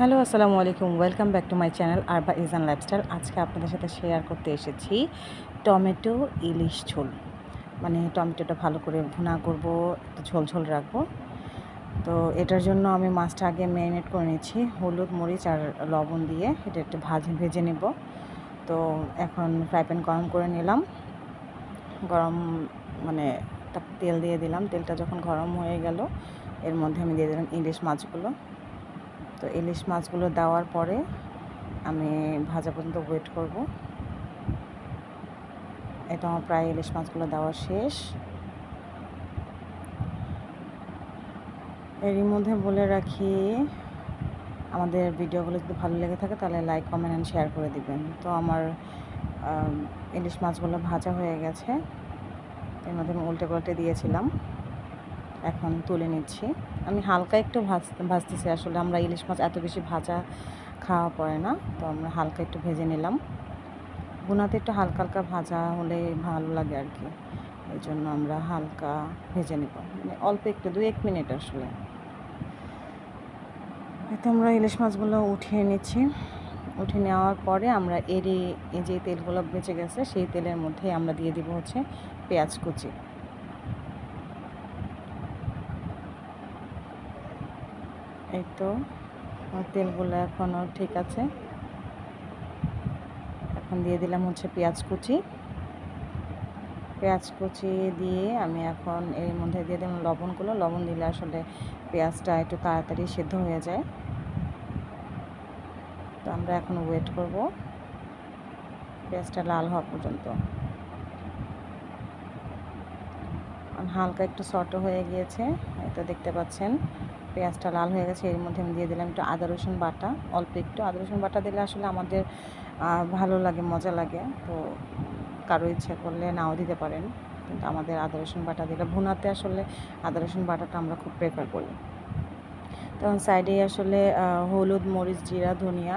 Hello, আসসালামু আলাইকুম। Welcome back to my channel R আরবা Ijan lifestyle আজকে আপনাদের সাথে শেয়ার করতে এসেছি টমেটো ইলিশ ঝোল। মানে টমেটোটা ভালো করে ভুনা করব, একটু ঝোল ঝোল রাখব। তো এটার জন্য আমি মাছটা আগে ম্যারিনেট করে নিচ্ছি হলুদ, মরিচ আর লবণ দিয়ে এটা একটু ভাজে, ভেজে নেব। তো এখন ফ্রাই প্যান গরম করে নিলাম। গরম মানে তেল দিয়ে দিলাম। তেলটা যখন গরম হয়ে গেল, এর মধ্যে আমি দিয়ে দিলাম ইলিশ মাছগুলো। তো ইলিশ মাছগুলো দেওয়ার পরে আমি ভাজা পর্যন্ত ওয়েট করব। এটা আমার প্রায় ইলিশ মাছগুলো দেওয়া শেষ। এরই মধ্যে বলে রাখি, আমাদের ভিডিওগুলো যদি ভালো লেগে থাকে তাহলে লাইক কমেন্ট অ্যান্ড শেয়ার করে দিবেন। তো আমার ইলিশ মাছগুলো ভাজা হয়ে গেছে। এর মধ্যে আমি উল্টে পাল্টে দিয়েছিলাম। এখন তুলে নিচ্ছি। আমি হালকা একটু ভাজ, ভাজতেছি আসলে, আমরা ইলিশ মাছ এত বেশি ভাজা খাওয়া পড়ে না, তো আমরা হালকা একটু ভেজে নিলাম। গুনাতে একটু হালকা হালকা ভাজা হলে ভালো লাগে আর কি, এই জন্য আমরা হালকা ভেজে নেব। মানে অল্প একটু দু এক মিনিট আসলে। এতে আমরা ইলিশ মাছগুলো উঠিয়ে নিচ্ছি। উঠে নেওয়ার পরে আমরা এই যে তেলগুলো বেঁচে গেছে, সেই তেলের মধ্যে আমরা দিয়ে দিব হচ্ছে পেঁয়াজ কুচি। এই তো তেলগুলো এখনও ঠিক আছে। এখন দিয়ে দিলাম হচ্ছে পেঁয়াজ কুচি। পেঁয়াজ কুচি দিয়ে আমি এখন এর মধ্যে দিয়ে দিলাম লবণগুলো। লবণ দিলে আসলে পেঁয়াজটা একটু তাড়াতাড়ি সেদ্ধ হয়ে যায়। তো আমরা এখন ওয়েট করব। পেঁয়াজটা লাল হওয়া পর্যন্ত। হালকা একটু শর্ট হয়ে গিয়েছে এটা দেখতে পাচ্ছেন। পেঁয়াজটা লাল হয়ে গেছে, এর মধ্যে আমি দিয়ে দিলাম একটু আদা রসুন বাটা, অল্প একটু আদা রসুন বাটা দিলে আসলে আমাদের ভালো লাগে, মজা লাগে। তো কারও ইচ্ছে করলে নাও দিতে পারেন, কিন্তু আমাদের আদা রসুন বাটা দিলে, ভুনাতে আসলে আদা রসুন বাটাটা আমরা খুব প্রেফার করি। তখন সাইডে আসলে হলুদ, মরিচ, জিরা, ধনিয়া,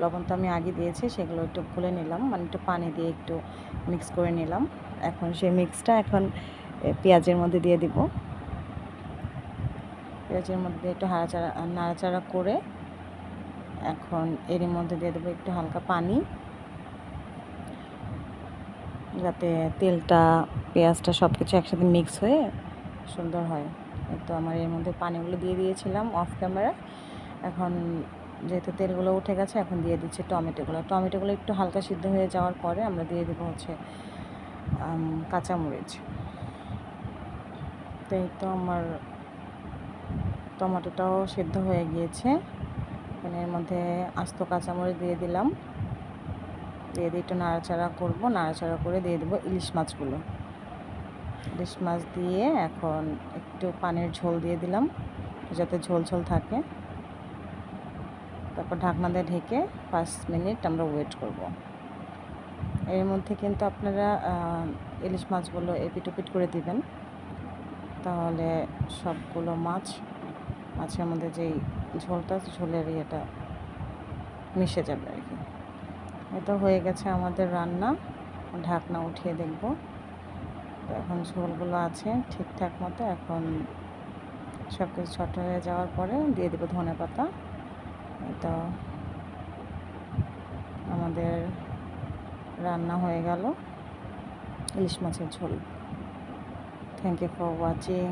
লবণ তো আমি আগে দিয়েছি, সেগুলো একটু খুলে নিলাম মানে একটু পানি দিয়ে একটু মিক্স করে নিলাম। এখন সেই মিক্সটা এখন পেঁয়াজের মধ্যে দিয়ে দিব। পেঁয়াজের মধ্যে একটু হাড়াচাড়া, নাড়াচাড়া করে এখন এর মধ্যে দিয়ে দেবো একটু হালকা পানি। যাতে তেলটা, পেঁয়াজটা সব কিছু একসাথে মিক্স হয়ে সুন্দর হয়। তো আমার এর মধ্যে পানিগুলো দিয়ে দিয়েছিলাম অফ ক্যামেরা এখন যেহেতু তেলগুলো উঠে গেছে, এখন দিয়ে দিচ্ছি টমেটোগুলো। টমেটোগুলো একটু হালকা সিদ্ধ হয়ে যাওয়ার পরে আমরা দিয়ে দেবো হচ্ছে কাঁচামরিচ। তো এই তো আমার টমেটোটাও সেদ্ধ হয়ে গিয়েছে। এখানে এর মধ্যে আস্ত কাঁচামরিচ দিয়ে দিলাম। দিয়ে দিয়ে একটু নাড়াচাড়া করব। নাড়াচাড়া করে দিয়ে দেবো ইলিশ মাছগুলো। ইলিশ মাছ দিয়ে এখন একটু পানির ঝোল দিয়ে দিলাম, যাতে ঝোল ঝোল থাকে। তারপর ঢাকনা দিয়ে ঢেকে পাঁচ মিনিট আমরা ওয়েট করব। এর মধ্যে কিন্তু আপনারা ইলিশ মাছগুলো এপিট করে দিবেন। তাহলে সবগুলো মাছ মাছের মধ্যে যেই ঝোলটা ঝোলের ইয়েটা মিশে যাবে আর কি। এটা হয়ে গেছে আমাদের রান্না। ঢাকনা উঠিয়ে দেখব। এখন ঝোলগুলো আছে ঠিকঠাক মতো। এখন সব কিছু ছোট হয়ে যাওয়ার পরে দিয়ে দেবো ধনে পাতা। এটা আমাদের রান্না হয়ে গেল। ইলিশ মাছের ঝোল। Thank you for watching